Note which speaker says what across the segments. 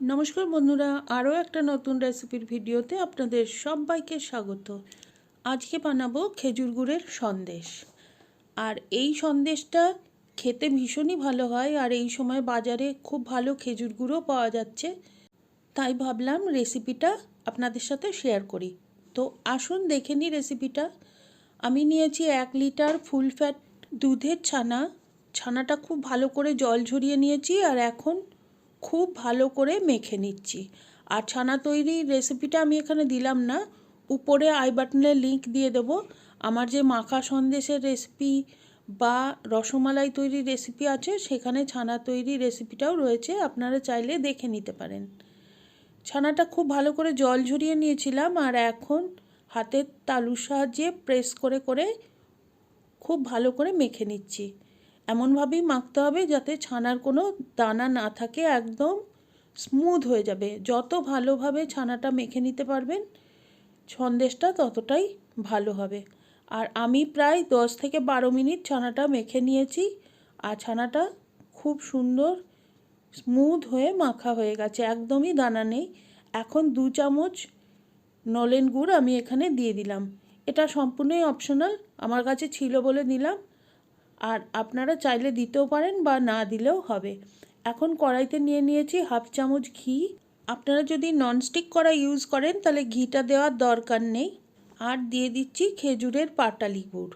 Speaker 1: নমস্কার বন্ধুরা, আরও একটা নতুন রেসিপির ভিডিওতে আপনাদের সবাইকে স্বাগত। আজকে বানাবো খেজুর গুড়ের সন্দেশ। আর এই সন্দেশটা খেতে ভীষণই ভালো হয়, আর এই সময় বাজারে খুব ভালো খেজুর গুঁড়ো পাওয়া যাচ্ছে। তাই ভাবলাম রেসিপিটা আপনাদের সাথে শেয়ার করি। তো আসুন দেখে নিই রেসিপিটা। আমি নিয়েছি এক লিটার ফুল ফ্যাট দুধের ছানা। ছানাটা খুব ভালো করে জল ঝরিয়ে নিয়েছি, আর এখন খুব ভালো করে মেখে নিচ্ছি। আর ছানা তৈরির রেসিপিটা আমি এখানে দিলাম না। উপরে আই বাটনে লিঙ্ক দিয়ে দেবো। আমার যে মাখা সন্দেশের রেসিপি বা রসমালাই তৈরির রেসিপি আছে, সেখানে ছানা তৈরির রেসিপিটাও রয়েছে। আপনারা চাইলে দেখে নিতে পারেন। ছানাটা খুব ভালো করে জল ঝরিয়ে নিয়েছিলাম আর এখন হাতের তালুর সাহায্যে প্রেস করে করে খুব ভালো করে মেখে নিচ্ছি। এমনভাবেই মাখতে হবে যাতে ছানার কোনো দানা না থাকে, একদম স্মুথ হয়ে যাবে। যত ভালোভাবে ছানাটা মেখে নিতে পারবেন, সন্দেশটা ততটাই ভালো হবে। আর আমি প্রায় দশ থেকে বারো মিনিট ছানাটা মেখে নিয়েছি, আর ছানাটা খুব সুন্দর স্মুথ হয়ে মাখা হয়ে গেছে, একদমই দানা নেই। এখন দু চামচ নলেন গুড় আমি এখানে দিয়ে দিলাম। এটা সম্পূর্ণই অপশনাল আমার কাছে ছিল বলে দিলাম আর আপনারা চাইলে দিতেও পারেন বা না দিলেও হবে। এখন কড়াইতে নিয়ে নিয়েছি হাফ চামচ ঘি। আপনারা যদি ননস্টিক কড়াই ইউজ করেন, তাহলে ঘিটা দেওয়ার দরকার নেই। আর দিয়ে দিচ্ছি খেজুরের পাটালি গুড়।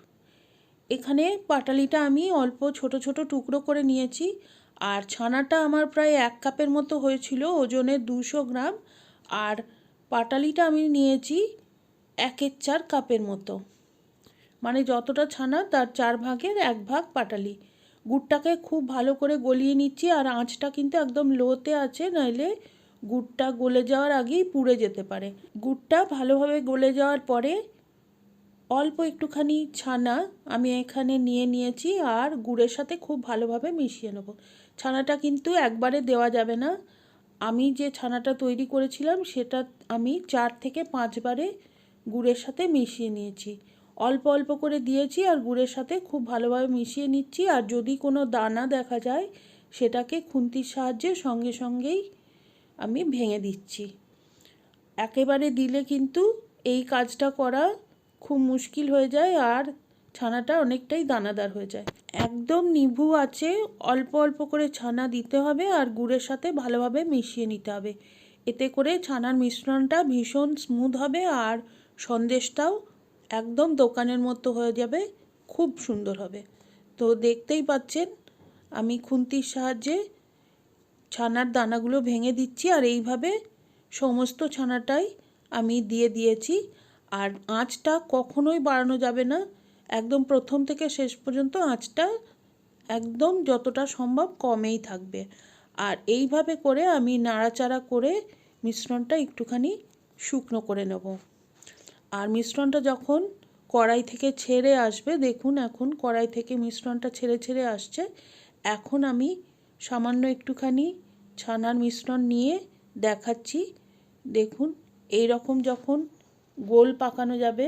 Speaker 1: এখানে পাটালিটা আমি অল্প ছোট ছোট টুকরো করে নিয়েছি। আর ছানাটা আমার প্রায় এক কাপের মতো হয়েছিল, ওজনে দুশো গ্রাম। আর পাটালিটা আমি নিয়েছি একের চার কাপের মতো। মানে যতটা ছানা, তার চার ভাগের এক ভাগ পাটালি। গুড়টাকে খুব ভালো করে গলিয়ে নিচ্ছি আর আঁচটা কিন্তু একদম লোতে আছে, নইলে গুড়টা গলে যাওয়ার আগেই পুড়ে যেতে পারে। গুড়টা ভালোভাবে গলে যাওয়ার পরে অল্প একটুখানি ছানা আমি এখানে নিয়ে নিয়েছি আর গুড়ের সাথে খুব ভালোভাবে মিশিয়ে নেব। ছানাটা কিন্তু একবারে দেওয়া যাবে না। আমি যে ছানাটা তৈরি করেছিলাম, সেটা আমি চার থেকে পাঁচবারে গুড়ের সাথে মিশিয়ে নিয়েছি। অল্প অল্প করে দিয়েছি আর গুড়ের সাথে খুব ভালোভাবে মিশিয়ে নিচ্ছি। আর যদি কোনো দানা দেখা যায়, সেটাকে খুন্তির সাহায্যে সঙ্গে সঙ্গেই আমি ভেঙে দিচ্ছি। একেবারে দিলে কিন্তু এই কাজটা করা খুব মুশকিল হয়ে যায় আর ছানাটা অনেকটাই দানাদার হয়ে যায়। একদম নিভু আছে, অল্প অল্প করে ছানা দিতে হবে আর গুড়ের সাথে ভালোভাবে মিশিয়ে নিতে হবে। এতে করে ছানার মিশ্রণটা ভীষণ স্মুথ হবে আর সন্দেশটাও একদম দোকানের মতো হয়ে যাবে, খুব সুন্দর হবে। তো দেখতেই পাচ্ছেন, আমি খুন্তির সাহায্যে ছানার দানাগুলো ভেঙে দিচ্ছি আর এইভাবে সমস্ত ছানাটাই আমি দিয়ে দিয়েছি। আর আঁচটা কখনোই বাড়ানো যাবে না, একদম প্রথম থেকে শেষ পর্যন্ত আঁচটা একদম যতটা সম্ভব কমেই থাকবে। আর এইভাবে করে আমি নাড়াচাড়া করে মিশ্রণটা একটুখানি শুকনো করে নেব। আর মিশ্রণটা যখন কড়াই থেকে ছেড়ে আসবে, দেখুন এখন কড়াই থেকে মিশ্রণটা ছেড়ে ছেড়ে আসছে, এখন আমি সামান্য একটুখানি ছানার মিশ্রণ নিয়ে দেখাচ্ছি। দেখুন এই রকম যখন গোল পাকানো যাবে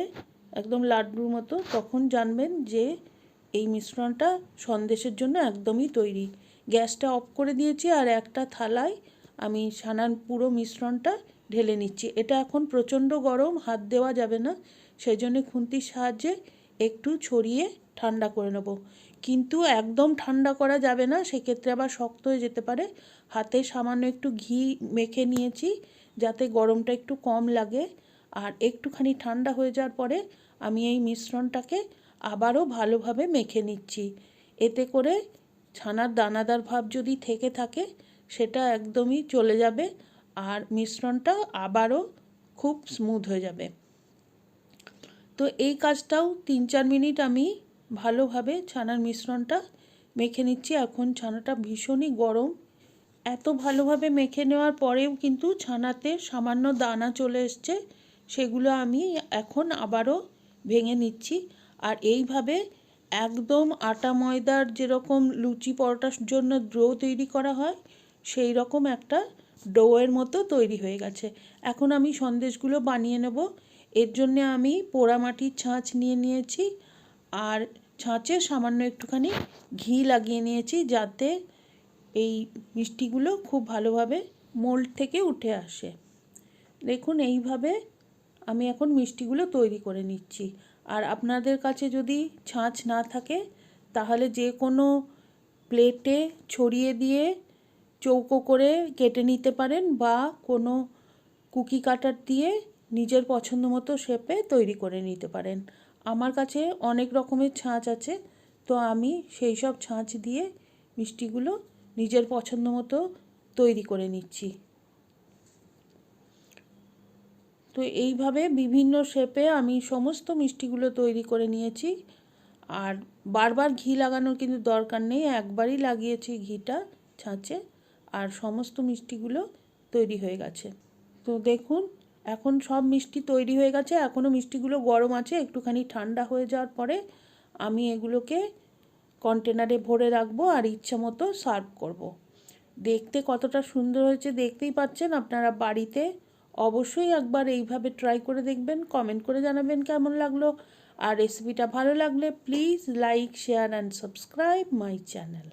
Speaker 1: একদম লাড্ডুর মতো, তখন জানবেন যে এই মিশ্রণটা সন্দেশের জন্য একদমই তৈরি। গ্যাসটা অফ করে দিয়েছি আর একটা থালায় আমি ছানার পুরো মিশ্রণটা ঢেলে নিচ্ছি। এটা এখন প্রচণ্ড গরম, হাত দেওয়া যাবে না। সেই জন্য খুন্তির সাহায্যে একটু ছড়িয়ে ঠান্ডা করে নেব। কিন্তু একদম ঠান্ডা করা যাবে না, সেক্ষেত্রে আবার শক্ত হয়ে যেতে পারে। হাতে সামান্য একটু ঘি মেখে নিয়েছি, যাতে গরমটা একটু কম লাগে। আর একটুখানি ঠান্ডা হয়ে যাওয়ার পরে আমি এই মিশ্রণটাকে আবারও ভালোভাবে মেখে নিচ্ছি। এতে করে ছানার দানাদার ভাব যদি থেকে থাকে, সেটা একদমই চলে যাবে। আর মিশ্রণটা আবারও খুব স্মুথ হয়ে যাবে। তো এই কাজটাও তিন চার মিনিট আমি ভালোভাবে ছানার মিশ্রণটা মেখে নিচ্ছি। এখন ছানাটা ভীষণই গরম। এত ভালোভাবে মেখে নেওয়ার পরেও কিন্তু ছানাতে সামান্য দানা চলে এসছে, সেগুলো আমি এখন আবারও ভেঙে নিচ্ছি। আর এইভাবে একদম আটা ময়দার যেরকম লুচি পরোটার জন্য ডো তৈরি করা হয় সেই রকম একটা ডোয়ের মতো তৈরি হয়ে গেছে। এখন আমি সন্দেশগুলো বানিয়ে নেব। এর জন্য আমি পোড়ামাটির ছাঁচ নিয়ে নিয়েছি আর ছাঁচে সামান্য একটুখানি ঘি লাগিয়ে নিয়েছি যাতে এই মিষ্টিগুলো খুব ভালোভাবে মোল্ড থেকে উঠে আসে। দেখুন, এইভাবে আমি এখন মিষ্টিগুলো তৈরি করে নিচ্ছি। আর আপনাদের কাছে যদি ছাঁচ না থাকে, তাহলে যে কোনো প্লেটে ছড়িয়ে দিয়ে চৌকো করে কেটে নিতে পারেন বা কোনো কুকি কাটার দিয়ে নিজের পছন্দ মতো শেপে তৈরি করে নিতে পারেন। আমার কাছে অনেক রকমের ছাঁচ আছে, তো আমি সেই সব ছাঁচ দিয়ে মিষ্টিগুলো নিজের পছন্দ মতো তৈরি করে নিচ্ছি। তো এইভাবে বিভিন্ন শেপে আমি সমস্ত মিষ্টিগুলো তৈরি করে নিয়েছি। আর বারবার ঘি লাগানোর কিন্তু দরকার নেই, একবারই লাগিয়েছি ঘিটা, ছাঁচে। আর সমস্ত মিষ্টিগুলো তৈরি হয়ে গেছে। তো দেখুন, এখন সব মিষ্টি তৈরি হয়ে গেছে। এখনও মিষ্টিগুলো গরম আছে, একটুখানি ঠান্ডা হয়ে যাওয়ার পরে আমি এগুলোকে কন্টেনারে ভরে রাখব আর ইচ্ছা মতো সার্ভ করব। দেখতে কতটা সুন্দর হয়েছে দেখতেই পাচ্ছেন আপনারা বাড়িতে। অবশ্যই একবার এইভাবে ট্রাই করে দেখবেন কমেন্ট করে জানাবেন কেমন লাগল। আর রেসিপিটা ভালো লাগলে please like share and subscribe my channel